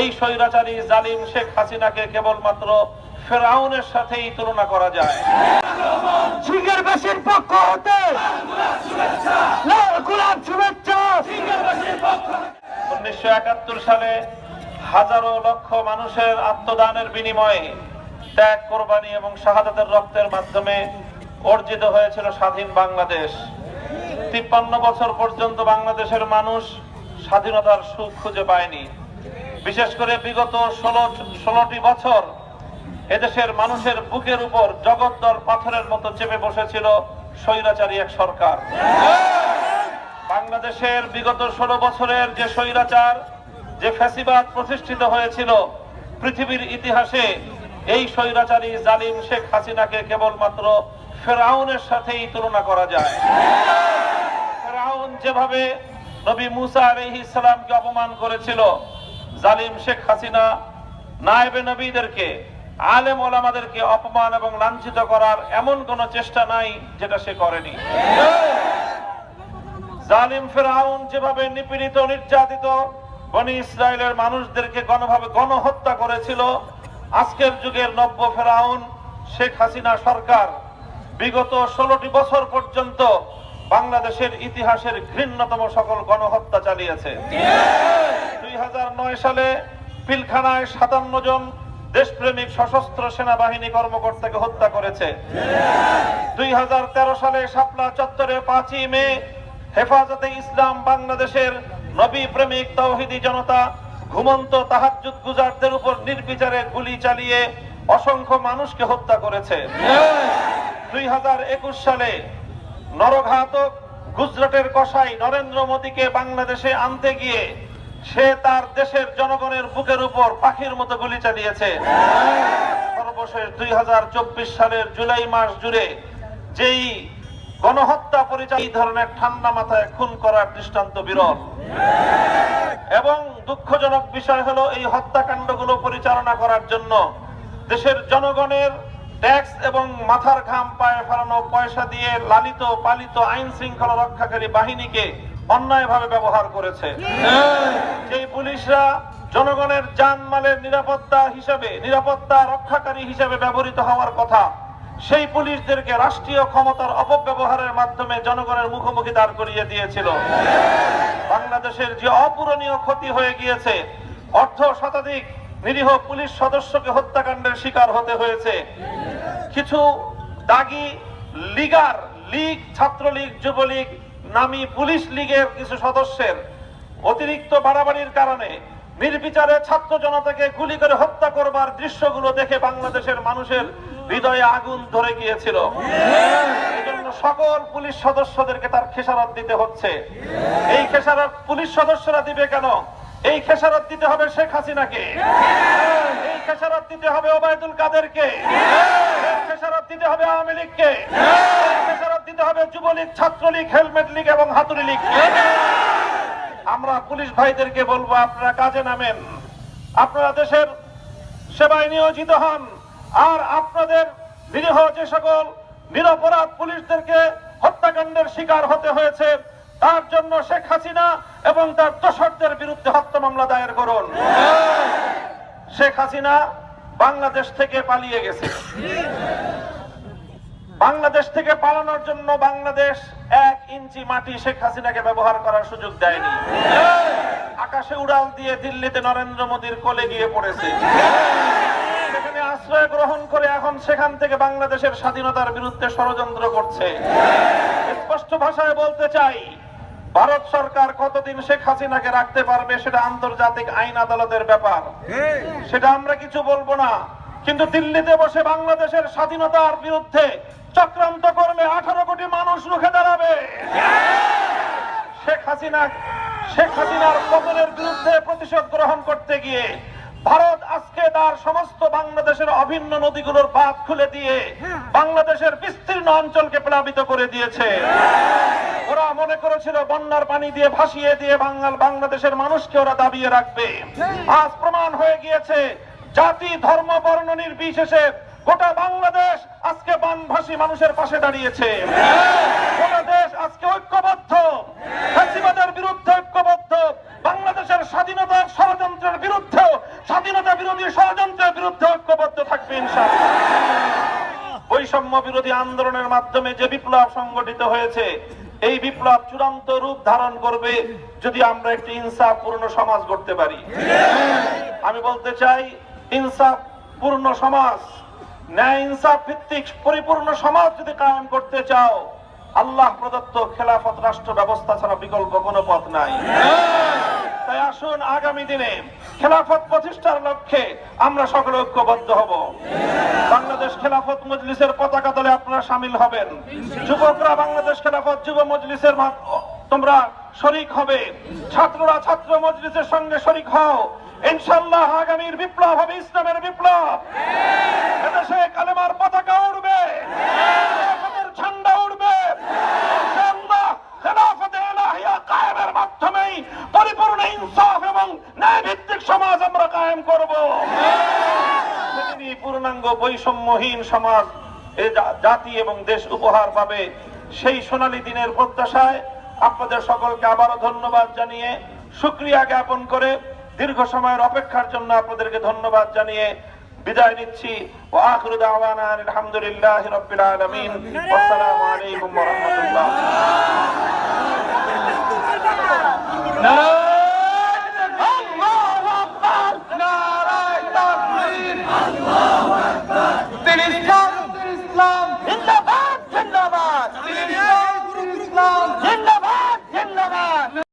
এই স্বৈরাচারী জালিম শেখ হাসিনাকে কেবলমাত্র ফেরাউনের সাথেই তুলনা করা যায়। সিঙ্গারবাসীর পক্ষ হতে গোলাপ শুভেচ্ছা। উনিশশো একাত্তর সালে হাজারো লক্ষ মানুষের আত্মদানের বিনিময়ে ত্যাগ কোরবানি এবং শাহাদাতের রক্তের মাধ্যমে অর্জিত হয়েছিল স্বাধীন বাংলাদেশ। তিপ্পান্ন বছর পর্যন্ত বাংলাদেশের মানুষ স্বাধীনতার সুখ খুঁজে পায়নি। বিশেষ করে বিগত ষোলো, ষোলোটি বছর এদেশের মানুষের বুকের উপর জগদ্দল পাথরের মতো চেপে বসেছিল স্বৈরাচারী এক সরকার। বাংলাদেশের বিগত ষোলো বছরের যে স্বৈরাচার, যে ফ্যাসিবাদ প্রতিষ্ঠিত হয়েছিল, পৃথিবীর ইতিহাসে এই স্বৈরাচারী জালিম শেখ হাসিনাকে কেবলমাত্র ফেরাউনের সাথেই তুলনা করা যায়। ফেরাউন যেভাবে নবী মুসা আলাইহিস ইসলামকে অপমান করেছিল জালিম শেখ হাসিনা নায়েবে নবীদেরকে, আলেম ওলামাদেরকে অপমান এবং লাঞ্ছিত করার এমন কোন চেষ্টা নাই যেটা সে করেনি। জালিম ফেরাউন যেভাবে নিপীড়িত, নির্যাতিত বনি ইসরায়েলের মানুষদেরকে গণভাবে গণহত্যা করেছিল, আজকের যুগের নব্য ফেরাউন শেখ হাসিনা সরকার বিগত ষোলোটি বছর পর্যন্ত বাংলাদেশের ইতিহাসের ঘৃণ্যতম সকল গণহত্যা চালিয়েছে। দুই হাজার নয় সালে পিলখানায় সাতান্ন জন দেশপ্রেমিক সশস্ত্র সেনাবাহিনী কর্মকর্তাকে হত্যা করেছে। দুই সালে শাপলা চত্বরে পাঁচই মে হেফাজতে ইসলাম বাংলাদেশের নবী প্রেমিক তৌহিদি জনতা ঘুমন্ত তাহাজ্জুদ গুজারদের উপর নির্বিচারে গুলি চালিয়ে অসংখ্য মানুষকে হত্যা করেছে। দুই হাজার একুশ সালে নরঘাতক গুজরাটের কসাই নরেন্দ্র মোদীকে বাংলাদেশে আনতে গিয়ে সে তার দেশের জনগণের বুকের উপর পাখির মতো গুলি চালিয়েছে। সর্বশেষ দুই সালের জুলাই মাস জুড়ে যেই গণহত্যা পরিচয়, এই ধরনের ঠান্ডা মাথায় খুন করার দৃষ্টান্ত বিরল। এবং দুঃখজনক বিষয় হলো, এই হত্যাকাণ্ডগুলো পরিচালনা করার জন্য দেশের জনগণের ট্যাক্স এবং মাথার ঘাম পায়ে ফেলানো পয়সা দিয়ে লালিত, পালিত আইন শৃঙ্খলা রক্ষাকারী বাহিনীকে অন্যায়ভাবে ব্যবহার করেছে। যেই পুলিশরা জনগণের জানমালের নিরাপত্তা হিসেবে, নিরাপত্তা রক্ষাকারী হিসেবে ব্যবহৃত হওয়ার কথা, সেই পুলিশদেরকে রাষ্ট্রীয় ক্ষমতার অপব্যবহারের মাধ্যমে জনগণের মুখোমুখি দাঁড় করিয়ে দিয়েছিল। বাংলাদেশের যে অপূরণীয় ক্ষতি হয়ে গিয়েছে, অর্ধ শতাধিক নিরীহ পুলিশ সদস্যকে হত্যাকাণ্ডের শিকার হতে হয়েছে। কিছু দাগি লিগার, লীগ, ছাত্রলীগ, যুবলীগ নামী পুলিশ লীগের কিছু সদস্যের অতিরিক্ত বাড়াবাড়ির কারণে নির্বিচারে ছাত্র জনতাকে গুলি করে হত্যা করবার দৃশ্যগুলো দেখে বাংলাদেশের মানুষের হৃদয়ে আগুন ধরে গিয়েছিল। সকল পুলিশ সদস্যদেরকে তার খেসারত দিতে হচ্ছে। এই খেসারত পুলিশ সদস্যরা দিবে কেন? এই খেসারত দিতে হবে শেখ হাসিনাকে। এই খেসারত দিতে হবে ওবায়দুল কাদেরকে। খেসারত দিতে হবে আওয়ামী লীগকে। দিতে হবে যুবলীগ, ছাত্রলীগ, হেলমেট লীগ এবং হাতুড়ি লীগ। আমরা পুলিশ ভাইদেরকে বলব, আপনারা কাজে নামেন। আপনারা দেশের সেবায় নিয়োজিত হন। আর আপনাদের নিরীহ যে সকল নিরপরাধ পুলিশদেরকে হত্যাকাণ্ডের শিকার হতে হয়েছে, তার জন্য শেখ হাসিনা এবং তার দোসরদের বিরুদ্ধে হত্যা মামলা দায়ের করুন। শেখ হাসিনা বাংলাদেশ থেকে পালিয়ে গেছে। বাংলাদেশ থেকে পালানোর জন্য বাংলাদেশ এক ইঞ্চি মাটি শেখ হাসিনাকে ব্যবহার করার সুযোগ দেয়নি। আকাশে উড়াল দিয়ে দিল্লিতে নরেন্দ্র মোদীর কোলে গিয়ে পড়েছে। সেখানে আশ্রয় গ্রহণ করে এখন সেখান থেকে বাংলাদেশের স্বাধীনতার বিরুদ্ধে ষড়যন্ত্র করছে। স্পষ্ট ভাষায় বলতে চাই, ভারত সরকার কতদিন শেখ হাসিনাকে রাখতে পারবে সেটা আন্তর্জাতিক আইন আদালতের ব্যাপার। সেটা আমরা কিছু বলব না, কিন্তু দিল্লিতে বসে বাংলাদেশের স্বাধীনতার বিরুদ্ধে চক্রান্ত করলে আঠারো কোটি মানুষ রুখে দাঁড়াবে। শেখ হাসিনা শেখ হাসিনার পতনের বিরুদ্ধে প্রতিশোধ গ্রহণ করতে গিয়ে ভারত আজকে তার সমস্ত বাংলাদেশের অভিন্ন নদীগুলোর বাঁধ খুলে দিয়ে বাংলাদেশের বিস্তীর্ণ অঞ্চলকে প্লাবিত করে দিয়েছে। ওরা মনে করেছিল বন্যার পানি দিয়ে ভাসিয়ে দিয়ে বাঙাল বাংলাদেশের মানুষকে ওরা দাবিয়ে রাখবে। আজ প্রমাণ হয়ে গিয়েছে জাতি ধর্ম বর্ণ নির্বিশেষে আজকে মানুষের পাশে দাঁড়িয়েছে। দেশ আজকে ঐক্যবদ্ধ। ফ্যাসিবাদের বিরুদ্ধে ঐক্যবদ্ধ। বাংলাদেশের স্বাধীনতার ষড়যন্ত্রের স্বাধীনতা বিরোধী ষড়যন্ত্রের বিরুদ্ধে ঐক্যবদ্ধ থাকবে বৈষম্য বিরোধী আন্দোলনের মাধ্যমে যে বিপ্লব সংগঠিত হয়েছে, এই বিপ্লব চূড়ান্ত রূপ ধারণ করবে যদি আমরা একটি ইনসাফ পূর্ণ সমাজ গড়তে পারি। আমি বলতে চাই ইনসাফ পূর্ণ সমাজ ন্যায় পরিপূর্ণ সমাজ যদি কায়েম করতে চাও, আল্লাহ প্রদত্ত খেলাফত রাষ্ট্র ব্যবস্থা ছাড়া বিকল্প কোনো পথ নাই। তাই আসুন আগামী দিনে খেলাফত প্রতিষ্ঠার লক্ষ্যে আমরা সকলে ঐক্যবদ্ধ হব। বাংলাদেশ খেলাফত মজলিসের পতাকা দলে আপনারা সামিল হবেন। যুবকরা বাংলাদেশ খেলাফত যুব মজলিসের তোমরা শরিক হবে। ছাত্ররা ছাত্র মজলিসের সঙ্গে শরিক হও। ইনশাল্লাহ আগামীর বিপ্লব হবে, ইসলামের বিপ্লব। কালেমার পতাকা উড়বে। ঝান্ডা উড়বে। পূর্ণাঙ্গ বৈষম্যহীন সমাজ জাতি এবং দেশ উপহার পাবে সেই সোনালী দিনের প্রত্যাশায়। আপনাদের সকলকে আবারও ধন্যবাদ জানিয়ে সুক্রিয়া জ্ঞাপন করে দীর্ঘ সময়ের অপেক্ষার জন্য আপনাদেরকে ধন্যবাদ জানিয়ে বিদায় নিচ্ছি। আলহামদুলিল্লাহ আসসালামু আলাইকুম